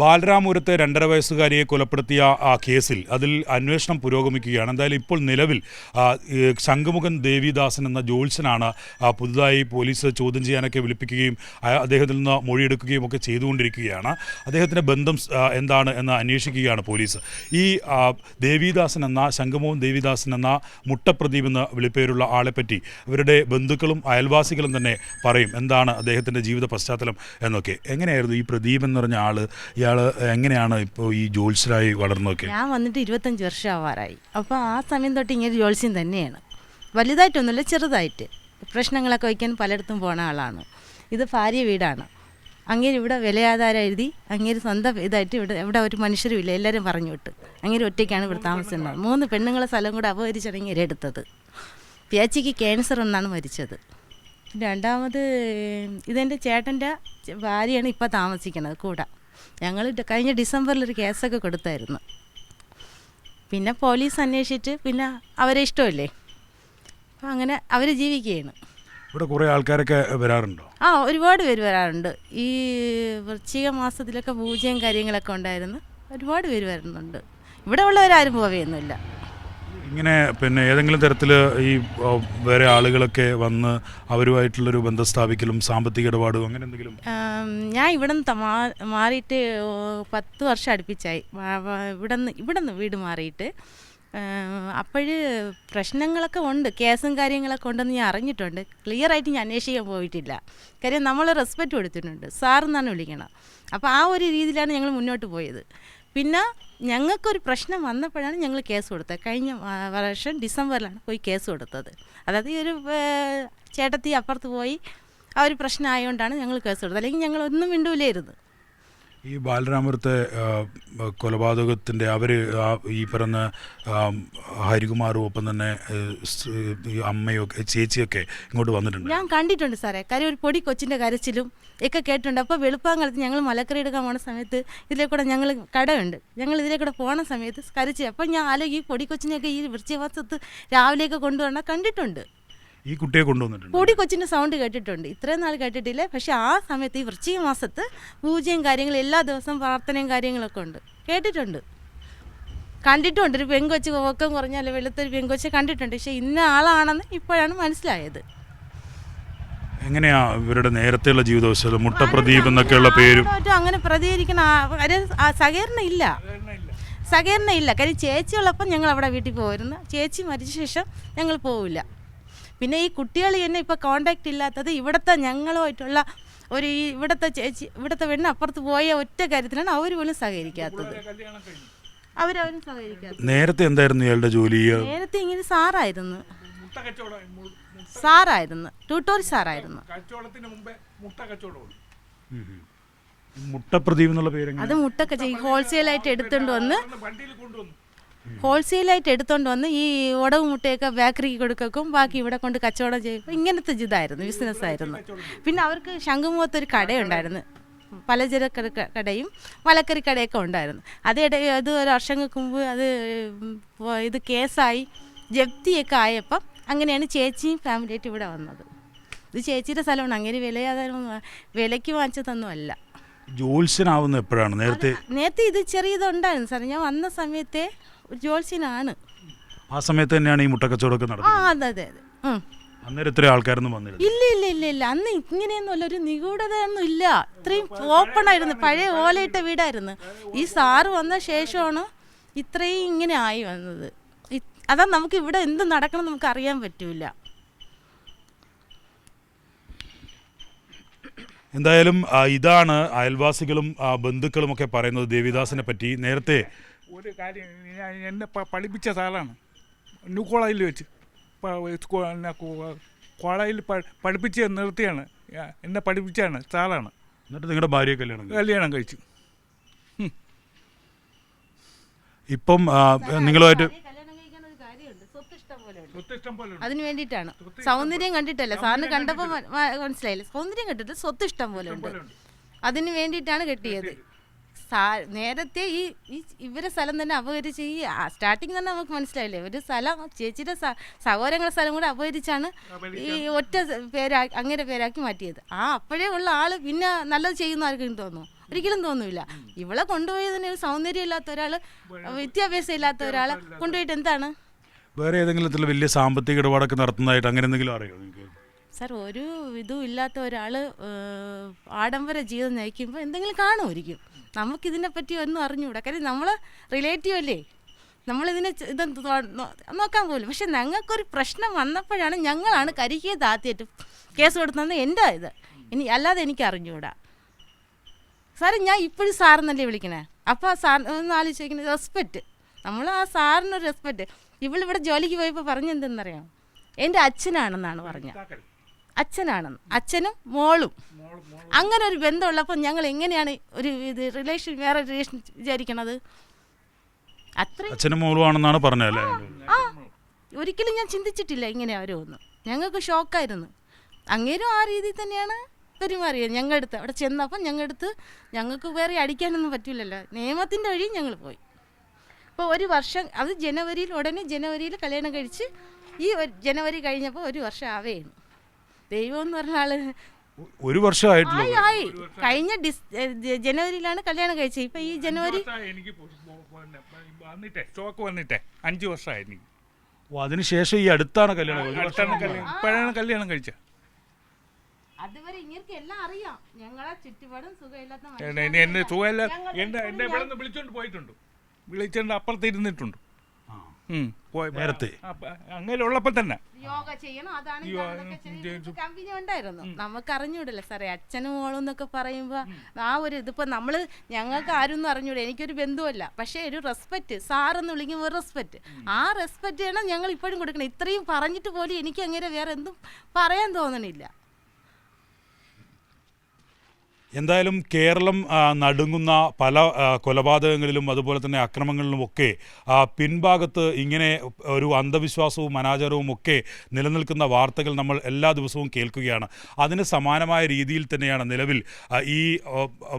ബാലരാമപുരത്തെ രണ്ടര വയസ്സുകാരിയെ കൊലപ്പെടുത്തിയ ആ കേസിൽ അതിൽ അന്വേഷണം പുരോഗമിക്കുകയാണ്. എന്തായാലും ഇപ്പോൾ നിലവിൽ ശംഖുമുഖൻ ദേവിദാസൻ എന്ന ജോത്സനാണ് പുതുതായി പോലീസ് ചോദ്യം ചെയ്യാനൊക്കെ വിളിപ്പിക്കുകയും അദ്ദേഹത്തിൽ നിന്ന് മൊഴിയെടുക്കുകയും ഒക്കെ ചെയ്തുകൊണ്ടിരിക്കുകയാണ്. അദ്ദേഹത്തിന്റെ ബന്ധം എന്താണ് എന്ന് അന്വേഷിക്കുകയാണ് പോലീസ്. ഈ ദേവിദാസൻ എന്ന ശംഖുമോഹൻ ദേവിദാസൻ എന്ന മുട്ടപ്രദീപ് എന്ന വിളിപ്പേരുള്ള ആളെപ്പറ്റി ഇവരുടെ ബന്ധുക്കളും അയൽവാസികളും തന്നെ പറയും എന്താണ് അദ്ദേഹത്തിന്റെ ജീവിത പശ്ചാത്തലം എന്നൊക്കെ. എങ്ങനെയായിരുന്നു ഈ പ്രദീപ് എന്ന് പറഞ്ഞ ആൾ ഇയാൾ എങ്ങനെയാണ് ഇപ്പോൾ ഈ ജോത്സ്യരായി വളർന്നൊക്കെ ഞാൻ വന്നിട്ട് ഇരുപത്തഞ്ച് വർഷം ആവാറായി അപ്പോൾ ആ സമയം തൊട്ട് ഇങ്ങനെ ജോത്സ്യം തന്നെയാണ്. വലുതായിട്ടൊന്നുമില്ല ചെറുതായിട്ട്. പ്രശ്നങ്ങളൊക്കെ വയ്ക്കാൻ പലയിടത്തും പോണ ആളാണ്. ഇത് ഭാര്യ വീടാണ്. അങ്ങേര് ഇവിടെ വിലയാധാരം എഴുതി അങ്ങേര് സ്വന്തം ഇതായിട്ട് ഇവിടെ ഇവിടെ ഒരു മനുഷ്യരും ഇല്ല എല്ലാവരും പറഞ്ഞു വിട്ടു. അങ്ങേര് ഒറ്റയ്ക്കാണ് ഇവിടെ താമസിക്കുന്നത്. മൂന്ന് പെണ്ണുങ്ങളെ സ്ഥലം കൂടെ അപഹരിച്ചാണ് ഇങ്ങനെ എടുത്തത്. പിയാച്ചിക്ക് ക്യാൻസർ ഒന്നാണ് മരിച്ചത്. രണ്ടാമത് ഇതെന്റെ ചേട്ടന്റെ ഭാര്യയാണ് ഇപ്പോൾ താമസിക്കുന്നത് കൂടെ. ഞങ്ങൾ കഴിഞ്ഞ ഡിസംബറിൽ ഒരു കേസൊക്കെ കൊടുത്തായിരുന്നു. പിന്നെ പോലീസ് അന്വേഷിച്ചിട്ട് പിന്നെ അവരെ ഇഷ്ടമല്ലേ? അപ്പം അങ്ങനെ അവർ ജീവിക്കുകയാണ്. ഇവിടെ കുറേ ആൾക്കാരൊക്കെ വരാറുണ്ടോ? ആ ഒരുപാട് പേര് വരാറുണ്ട്. ഈ വൃശ്ചിക മാസത്തിലൊക്കെ പൂജയും കാര്യങ്ങളൊക്കെ ഉണ്ടായിരുന്നു. ഒരുപാട് പേര് വരുന്നുണ്ട്. ഇവിടെ ഉള്ളവരാരും പോവുകയൊന്നുമില്ല ഇങ്ങനെ പിന്നെ ഏതെങ്കിലും തരത്തിൽ ഈ വേറെ ആളുകളൊക്കെ വന്ന് അവരുമായിട്ടുള്ളൊരു ബന്ധം സ്ഥാപിക്കലും സാമ്പത്തിക ഇടപാടും അങ്ങനെ എന്തെങ്കിലും? ഞാൻ ഇവിടെ നിന്ന് മാറിയിട്ട് പത്ത് വർഷം അടുപ്പിച്ചായി. ഇവിടെ നിന്ന് ഇവിടെ നിന്ന് വീട് മാറിയിട്ട്. അപ്പോഴ് പ്രശ്നങ്ങളൊക്കെ ഉണ്ട്. കേസും കാര്യങ്ങളൊക്കെ ഉണ്ടെന്ന് ഞാൻ അറിഞ്ഞിട്ടുണ്ട്. ക്ലിയർ ആയിട്ട് ഞാൻ അന്വേഷിക്കാൻ പോയിട്ടില്ല. കാര്യം നമ്മൾ റെസ്പെക്റ്റ് കൊടുത്തിട്ടുണ്ട്. സാറെന്നാണ് വിളിക്കണം അപ്പോൾ ആ ഒരു രീതിയിലാണ് ഞങ്ങൾ മുന്നോട്ട് പോയത്. പിന്നെ ഞങ്ങൾക്കൊരു പ്രശ്നം വന്നപ്പോഴാണ് ഞങ്ങൾ കേസ് കൊടുത്തത്. കഴിഞ്ഞ വർഷം ഡിസംബറിലാണ് പോയി കേസ് കൊടുത്തത്. അതായത് ഈ ഒരു ചേട്ടത്തി അപ്പുറത്ത് പോയി ആ ഒരു പ്രശ്നമായതുകൊണ്ടാണ് ഞങ്ങൾ കേസ് കൊടുത്തത്. അല്ലെങ്കിൽ ഞങ്ങൾ ഒന്നും മിണ്ടൂലായിരുന്നു. ഈ ബാലരാമപുരത്തെ കൊലപാതകത്തിന്റെ അവർ ഈ പറഞ്ഞ ഹരികുമാറും ഒപ്പം തന്നെ അമ്മയൊക്കെ ചേച്ചിയൊക്കെ ഇങ്ങോട്ട് വന്നിട്ടുണ്ട്. ഞാൻ കണ്ടിട്ടുണ്ട് സാറേ. കാര്യം ഒരു പൊടി കൊച്ചിന്റെ കരച്ചിലും ഒക്കെ കേട്ടിട്ടുണ്ട്. അപ്പോൾ വെളുപ്പാങ്കാലത്ത് ഞങ്ങൾ മലക്കറി എടുക്കാൻ പോണ സമയത്ത് ഇതിലെ കൂടെ ഞങ്ങൾ കടയുണ്ട്. ഞങ്ങൾ ഇതിലെ കൂടെ പോണ സമയത്ത് കരച്ചു അപ്പം ഞാൻ ആലോചിക്കും ഈ പൊടി കൊച്ചിനെയൊക്കെ ഈ വൃശ്ചികമാസത്ത് രാവിലെയൊക്കെ കൊണ്ടുവന്നാൽ കണ്ടിട്ടുണ്ട്. ഈ കുട്ടിയെ കൊണ്ടുവന്നിട്ടുണ്ട്. പൊടി കൊച്ചിന്റെ സൗണ്ട് കേട്ടിട്ടുണ്ട്. ഇത്രയും നാൾ കേട്ടിട്ടില്ല. പക്ഷെ ആ സമയത്ത് ഈ വൃശ്ചിക മാസത്ത് പൂജയും കാര്യങ്ങളും എല്ലാ ദിവസവും പ്രാർത്ഥനയും കാര്യങ്ങളൊക്കെ ഉണ്ട്. കേട്ടിട്ടുണ്ട്. കണ്ടിട്ടുണ്ട്. ഒരു പെങ്കൊച്ച് പൊക്കം കുറഞ്ഞാൽ വെളുത്തൊരു പെങ്കൊച്ച് കണ്ടിട്ടുണ്ട്. പക്ഷെ ഇന്ന ആളാണെന്ന് ഇപ്പോഴാണ് മനസ്സിലായത്. എങ്ങനെയാ ഇവരുടെ നേരത്തെയുള്ള ജീവിതവശം മുട്ടപ്രദീപ് എന്നൊക്കെയുള്ള പേരും. അങ്ങനെ പ്രതികരിക്കണ സഹകരണം ഇല്ല. സഹകരണം ഇല്ല. കാര്യം ചേച്ചിയുള്ളപ്പം ഞങ്ങൾ അവിടെ വീട്ടിൽ പോയിരുന്നു. ചേച്ചി മരിച്ച ശേഷം ഞങ്ങൾ പോവില്ല. പിന്നെ ഈ കുട്ടികൾ തന്നെ ഇപ്പോൾ കോണ്ടാക്ട് ഇല്ലാത്തത് ഇവിടുത്തെ ഞങ്ങളുമായിട്ടുള്ള ഒരു ഈ ഇവിടുത്തെ ചേച്ചി ഇവിടുത്തെ പെണ്ണ് അപ്പുറത്ത് പോയ ഒറ്റ കാര്യത്തിലാണ് അവർ പോലും സഹകരിക്കാത്തത്. അവരവരും സഹകരിക്കാത്തത്. നേരത്തെ എന്തായിരുന്നു ഇയാളുടെ ജോലി? നേരത്തെ ഇങ്ങനെ സാറായിരുന്നു. സാറായിരുന്നു. ട്യൂട്ടോറി സാറായിരുന്നു. മുട്ട പ്രദീപ് മുട്ടപ്രദീപ് എന്നുള്ള പേര് അത് മുട്ടൊക്കെ ഹോൾസെയിൽ ആയിട്ട് എടുത്തുകൊണ്ട് വന്ന് ഹോൾസെയിലായിട്ട് എടുത്തോണ്ട് വന്ന് ഈ ഉടവ് മുട്ടയൊക്കെ ബേക്കറിക്ക് കൊടുക്കും ബാക്കി ഇവിടെ കൊണ്ട് കച്ചവടം ചെയ്യും. ഇങ്ങനത്തെ ഇതായിരുന്നു ബിസിനസ് ആയിരുന്നു. പിന്നെ അവർക്ക് ശംഖുമുഖത്ത് ഒരു കടയുണ്ടായിരുന്നു. പലചരക്ക് കടയും മലക്കറി കടയൊക്കെ ഉണ്ടായിരുന്നു. അതിടെ അത് ഒരു വർഷങ്ങൾക്ക് മുമ്പ് അത് ഇത് കേസായി. ജപ്തിയൊക്കെ ആയപ്പം അങ്ങനെയാണ് ചേച്ചിയും ഫാമിലിയായിട്ട് ഇവിടെ വന്നത്. ഇത് ചേച്ചിയുടെ സ്ഥലമാണ്. അങ്ങനെ വിലയാതാനും വിലയ്ക്ക് വാങ്ങിച്ചതൊന്നും അല്ല ജോത്സ്യനാവുന്ന എപ്പോഴാണ്? നേരത്തെ നേരത്തെ ഇത് ചെറിയതുണ്ടായിരുന്നു സാർ ഞാൻ വന്ന സമയത്തെ ഒരു ജോത്സ്യനാണ്. ആ സമയത്ത് തന്നെയാണ് ഈ മുട്ടക്കച്ചവടമൊക്കെ ആ നടക്കുന്നത് അതെ അതെ അതെ. ഉം. അന്നേരം ഇത്ര ആൾക്കാരൊന്നും വന്നില്ല ഇല്ല ഇല്ല ഇല്ല ഇല്ല. അന്ന് ഇങ്ങനെയൊന്നുമല്ല ഒരു നിഗൂഢതയൊന്നും ഇല്ല. ഇത്രയും ഓപ്പൺ ആയിരുന്നു. പഴയ ഓലയിട്ട വീടായിരുന്നു. ഈ സാറ് വന്ന ശേഷമാണ് ഇത്രയും ഇങ്ങനെ ആയി വന്നത്. ഇ- അതാ നമുക്ക് ഇവിടെ എന്ത് നടക്കണം നമുക്ക് അറിയാൻ പറ്റൂല. എന്തായാലും ആ, ഇതാണ് അയൽവാസികളും ആ, ബന്ധുക്കളും ഒക്കെ പറയുന്നത് ദേവിദാസിനെ പറ്റി. നേരത്തെ ഒരു കാര്യം ഞാൻ എന്നെ പഠിപ്പിച്ച സാറാണ്. ന്യൂ കോളേജിൽ വെച്ച്. കോളേജിൽ പഠിപ്പിച്ച് നിർത്തിയാണ്. എന്നെ പഠിപ്പിച്ചാണ് സാറാണ്. എന്നിട്ട് നിങ്ങളുടെ ഭാര്യയെ കല്യാണം. കല്യാണം കഴിച്ചു. ഇപ്പം നിങ്ങളുമായിട്ട് സ്വത്തിഷ്ടം പോലെ ഉണ്ട്. അതിന് വേണ്ടിയിട്ടാണ്. സൗന്ദര്യം കണ്ടിട്ടല്ല. സാറിന് കണ്ടപ്പോൾ മ- മ- സൗന്ദര്യം കണ്ടിട്ട് സ്വത്ത് ഇഷ്ടം പോലെ ഉണ്ട്. അതിന് വേണ്ടിയിട്ടാണ് കെട്ടിയത്. നേരത്തെ ഈ ഈ ഇവരെ സ്ഥലം തന്നെ അപഹരിച്ച് ഈ സ്റ്റാർട്ടിങ് തന്നെ നമുക്ക് മനസ്സിലായില്ലേ? ഒരു സ്ഥലം ചേച്ചിയുടെ സഹോദരങ്ങളുടെ സ്ഥലം കൂടെ അപഹരിച്ചാണ് ഈ ഒറ്റ പേരാ അങ്ങനെ പേരാക്കി മാറ്റിയത്. ആ അപ്പോഴേ ഉള്ള ആൾ പിന്നെ നല്ലത് ചെയ്യുന്ന ആർക്കും തോന്നുന്നു. ഒരിക്കലും തോന്നില്ല ഇവളെ കൊണ്ടുപോയതിന് ഒരു സൗന്ദര്യം ഇല്ലാത്ത ഒരാൾ വിദ്യാഭ്യാസം ഇല്ലാത്ത ഒരാളെ കൊണ്ടുപോയിട്ട് എന്താണ്? വേറെ ഏതെങ്കിലും വലിയ സാമ്പത്തിക ഇടപാടൊക്കെ നടത്തുന്നതായിട്ട് അങ്ങനെ എന്തെങ്കിലും അറിയോ നിങ്ങൾക്ക്? സാർ ഒരു ഇതും ഇല്ലാത്ത ഒരാൾ ആഡംബര ജീവിതം നയിക്കുമ്പോൾ എന്തെങ്കിലും കാണുമായിരിക്കും. നമുക്കിതിനെ പറ്റി ഒന്നും അറിഞ്ഞുകൂടാ കാര്യം നമ്മൾ റിലേറ്റീവ് അല്ലേ? നമ്മളിതിനെ ഇത് നോക്കാൻ പോലും. പക്ഷെ ഞങ്ങൾക്കൊരു പ്രശ്നം വന്നപ്പോഴാണ് ഞങ്ങളാണ് കരിക്കിയെ താത്തിയിട്ട് കേസ് കൊടുത്തതെന്ന് എന്റെ ഇത്. ഇനി അല്ലാതെ എനിക്ക് അറിഞ്ഞുകൂടാ സാറെ ഞാൻ ഇപ്പോഴും സാറെന്നല്ലേ വിളിക്കണേ? അപ്പോൾ ആ സാർ ഒന്ന് ആലോചിക്കുന്നത് റെസ്പെക്റ്റ് നമ്മൾ ആ സാറിനൊരു റെസ്പെക്റ്റ് ഇവളിവിടെ ജോലിക്ക് പോയപ്പോൾ പറഞ്ഞെന്തെന്നറിയാം? എന്റെ അച്ഛനാണെന്നാണ് പറഞ്ഞത്. അച്ഛനാണെന്ന്. അച്ഛനും മോളും. അങ്ങനെ ഒരു ബന്ധമുള്ളപ്പോൾ ഞങ്ങൾ എങ്ങനെയാണ് ഒരു ഇത് റിലേഷൻ വേറെ റിലേഷൻ വിചാരിക്കണത്? അത്രയും അച്ഛനും മോളും ആണെന്നാണ് പറഞ്ഞല്ലേ ആ ഒരിക്കലും ഞാൻ ചിന്തിച്ചിട്ടില്ല ഇങ്ങനെ ഒന്ന് ഞങ്ങൾക്ക് ഷോക്കായിരുന്നു. അങ്ങേരും ആ രീതിയിൽ തന്നെയാണ് പെരുമാറിയത്. ഞങ്ങളുടെ അടുത്ത് അവിടെ ചെന്നപ്പം ഞങ്ങളുടെ അടുത്ത് ഞങ്ങൾക്ക് വേറെ അടിക്കാനൊന്നും പറ്റില്ലല്ലോ. നിയമത്തിന്റെ വഴി ഞങ്ങൾ പോയി. അപ്പോൾ ഒരു വർഷം അത് ജനുവരിയിൽ ഉടനെ ജനുവരിയിൽ കല്യാണം കഴിച്ച് ഈ ഒരു ജനുവരി കഴിഞ്ഞപ്പോൾ ഒരു വർഷം ആവേന്നു ദൈവം എന്ന് പറഞ്ഞ ആൾ. ഒരു വർഷമായിട്ടുള്ളൂ. ആയി ആയി. കഴിഞ്ഞ ഡിസ് ജനുവരിയിലാണ് കല്യാണം കഴിച്ചത്. ഇപ്പൊ ഈ ജനുവരി എനിക്ക് വന്നിട്ടേ സ്റ്റോക്ക് വന്നിട്ടേ. അഞ്ച് വർഷമായി എനിക്ക്. ഓ, അതിനുശേഷം ഈ അടുത്താണ് കല്യാണം ഒരു വർഷം അടുത്താണ് കല്യാണം ഇപ്പോഴാണ് കല്യാണം കഴിച്ചത്. അതുവരെ ഇങ്ങനെ എല്ലാം അറിയാം. ഞങ്ങളെ ചുറ്റുപാടും സുഖമില്ലാത്ത എന്നെ- എന്നെ എന്നെ സുഖമില്ല എന്റെ എന്നെ എന്നെ ഇവിടെ നിന്ന് വിളിച്ചോണ്ട് പോയിട്ടുണ്ട്. വിളിച്ചോണ്ട് അപ്പുറത്ത് ഇരുന്നിട്ടുണ്ട്. നേരത്തെ? അങ്ങനെ ഉള്ളപ്പോൾ തന്നെ. യോഗ ചെയ്യണം. അതാണ് കമ്പനി ഉണ്ടായിരുന്നു. നമുക്ക് അറിഞ്ഞൂടല്ലോ സാറേ? അച്ഛനും മോളും എന്നൊക്കെ പറയുമ്പോൾ ആ ഒരു ഇതിപ്പോ നമ്മൾ ഞങ്ങൾക്ക് ആരും ഒന്നും അറിഞ്ഞൂടെ? എനിക്കൊരു ബന്ധുവല്ല. പക്ഷേ ഒരു റെസ്പെക്റ്റ് സാറെന്ന് വിളിക്കുമ്പോൾ ഒരു റെസ്പെക്റ്റ് ആ റെസ്പെക്റ്റ് ആണ് ഞങ്ങൾ ഇപ്പോഴും കൊടുക്കണം. ഇത്രയും പറഞ്ഞിട്ട് പോലും എനിക്ക് അങ്ങനെ വേറെ എന്തും പറയാൻ തോന്നണില്ല. എന്തായാലും കേരളം നടുങ്ങുന്ന പല കൊലപാതകങ്ങളിലും അതുപോലെ തന്നെ അക്രമങ്ങളിലുമൊക്കെ പിൻഭാഗത്ത് ഇങ്ങനെ ഒരു അന്ധവിശ്വാസവും അനാചാരവും ഒക്കെ നിലനിൽക്കുന്ന വാർത്തകൾ നമ്മൾ എല്ലാ ദിവസവും കേൾക്കുകയാണ്. അതിന് സമാനമായ രീതിയിൽ തന്നെയാണ് നിലവിൽ ഈ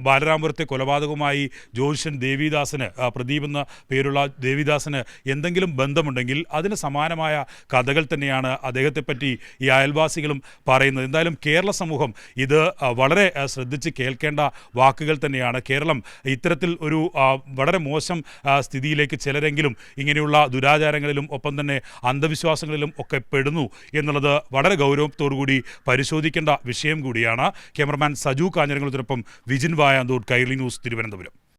ബാലരാമപുരത്തെ കൊലപാതകവുമായി ജ്യോതിഷൻ ദേവിദാസന് പ്രദീപ് എന്ന പേരുള്ള ദേവിദാസന് എന്തെങ്കിലും ബന്ധമുണ്ടെങ്കിൽ അതിന് സമാനമായ കഥകൾ തന്നെയാണ് അദ്ദേഹത്തെപ്പറ്റി ഈ അയൽവാസികളും പറയുന്നത്. എന്തായാലും കേരള സമൂഹം ഇത് വളരെ ശ്രദ്ധിച്ച് കേൾക്കേണ്ട വാക്കുകൾ തന്നെയാണ്. കേരളം ഇത്തരത്തിൽ ഒരു വളരെ മോശം സ്ഥിതിയിലേക്ക് ചിലരെങ്കിലും ഇങ്ങനെയുള്ള ദുരാചാരങ്ങളിലും ഒപ്പം തന്നെ അന്ധവിശ്വാസങ്ങളിലും ഒക്കെ പെടുന്നു എന്നുള്ളത് വളരെ ഗൗരവത്തോടുകൂടി പരിശോധിക്കേണ്ട വിഷയം കൂടിയാണ്. ക്യാമറമാൻ സജു കാഞ്ഞിരങ്ങളോടൊപ്പം വിജിൻ വായാന്തൂർ കൈർലി ന്യൂസ് തിരുവനന്തപുരം.